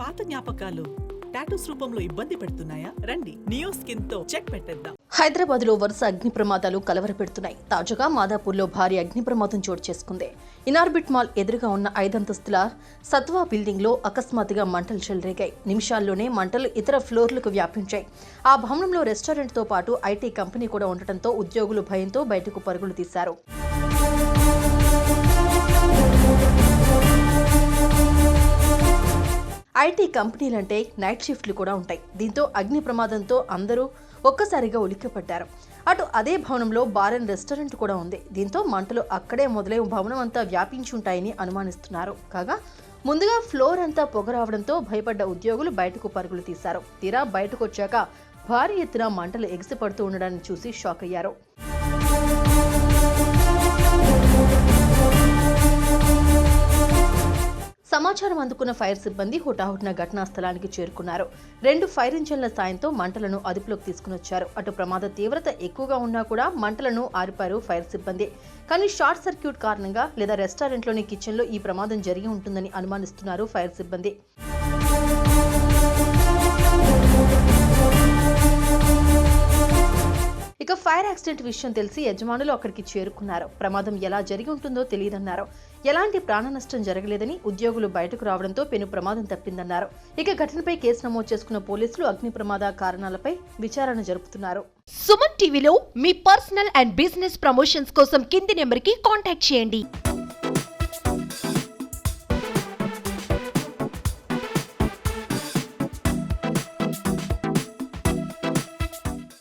పాత జ్ఞాపకాలు టాటూస్ రూపంలో ఇబ్బంది పెడుతున్నాయా? రండి నియో స్కిన్తో చెక్ పెట్టేద్దాం. హైదరాబాద్లో వరుస అగ్ని ప్రమాదాలు కలవరపెడుతున్నాయి. తాజాగా మాదాపూర్లో భారీ అగ్ని ప్రమాదం చోటు చేసుకుంది. ఇనార్బిట్ మాల్ ఎదురుగా ఉన్న ఐదంతస్తుల సత్వా బిల్డింగ్లో అకస్మాత్తుగా మంటలు చెలరేగాయి. నిమిషాల్లోనే మంటలు ఇతర ఫ్లోర్లకు వ్యాపించాయి. ఆ భవనంలో రెస్టారెంట్తో పాటు ఐటీ కంపెనీ కూడా ఉండటంతో ఉద్యోగులు భయంతో బయటకు పరుగులు తీశారు. ఐటీ కంపెనీలంటే నైట్ షిఫ్ట్లు కూడా ఉంటాయి. దీంతో అగ్ని ప్రమాదంతో అందరూ ఒక్కసారిగా ఉలిక్కిపడ్డారు. అటు అదే భవనంలో బార్ అండ్ రెస్టారెంట్ కూడా ఉంది. దీంతో మంటలు అక్కడే మొదలై భవనం అంతా వ్యాపించి ఉంటాయని అనుమానిస్తున్నారు. కాగా ముందుగా ఫ్లోర్ అంతా పొగ రావడంతో భయపడ్డ ఉద్యోగులు బయటకు పరుగులు తీశారు. తీరా బయటకు వచ్చాక భారీ ఎత్తున మంటలు ఎగిసిపడుతూ ఉండడాన్ని చూసి షాక్ అయ్యారు సమాచారం అందుకున్న ఫైర్ సిబ్బంది హుటాహుటిన ఘటనా స్థలానికి చేరుకున్నారు. రెండు ఫైర్ ఇంజన్ల సాయంతో మంటలను అదుపులోకి తీసుకునొచ్చారు అటు ప్రమాద తీవ్రత ఎక్కువగా ఉన్నా కూడా మంటలను ఆరిపారు ఫైర్ సిబ్బంది. కానీ షార్ట్ సర్క్యూట్ కారణంగా లేదా రెస్టారెంట్లోని కిచెన్లో ఈ ప్రమాదం జరిగి ఉంటుందని అనుమానిస్తున్నారు ఫైర్ సిబ్బంది. ఫైర్ యాక్సిడెంట్ విషయం తెలిసి యజమానులు అక్కడికి చేరుకున్నారు. ప్రమాదం ఎలా జరిగి ఉంటుందో తెలియదన్నారు. ఎలాంటి ప్రాణ నష్టం జరగలేదని ఉద్యోగులు బయటకు రావడంతో పెను ప్రమాదం తప్పిందన్నారు. ఇక ఘటనపై కేసు నమోదు చేసుకున్న పోలీసులు అగ్ని ప్రమాద కారణాలపై విచారణ జరుపుతున్నారు. సుమన్ టీవీలో మీ పర్సనల్ అండ్ బిజినెస్ ప్రమోషన్స్ కోసం కింది నెంబర్కి కాంటాక్ట్ చేయండి.